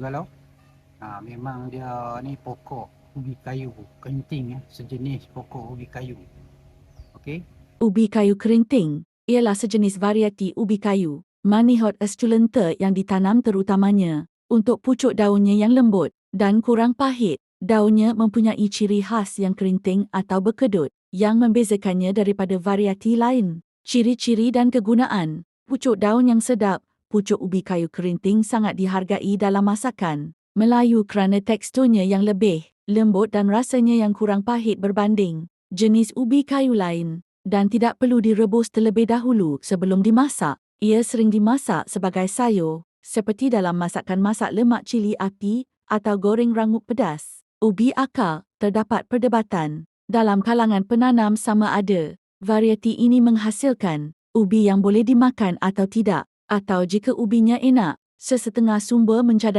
kalau ha, memang dia ni pokok ubi kayu kenting ya, sejenis pokok ubi kayu. Okey. Ubi kayu kerinting ialah sejenis varieti ubi kayu, Manihot esculenta yang ditanam terutamanya untuk pucuk daunnya yang lembut dan kurang pahit. Daunnya mempunyai ciri khas yang kerinting atau berkedut yang membezakannya daripada varieti lain. Ciri-ciri dan kegunaan. Pucuk daun yang sedap, pucuk ubi kayu kerinting sangat dihargai dalam masakan Melayu kerana teksturnya yang lebih lembut dan rasanya yang kurang pahit berbanding jenis ubi kayu lain dan tidak perlu direbus terlebih dahulu sebelum dimasak. Ia sering dimasak sebagai sayur seperti dalam masakan masak lemak cili api atau goreng rangup pedas. Ubi akar, terdapat perdebatan dalam kalangan penanam sama ada varieti ini menghasilkan ubi yang boleh dimakan atau tidak atau jika ubinya enak, sesetengah sumber mencadang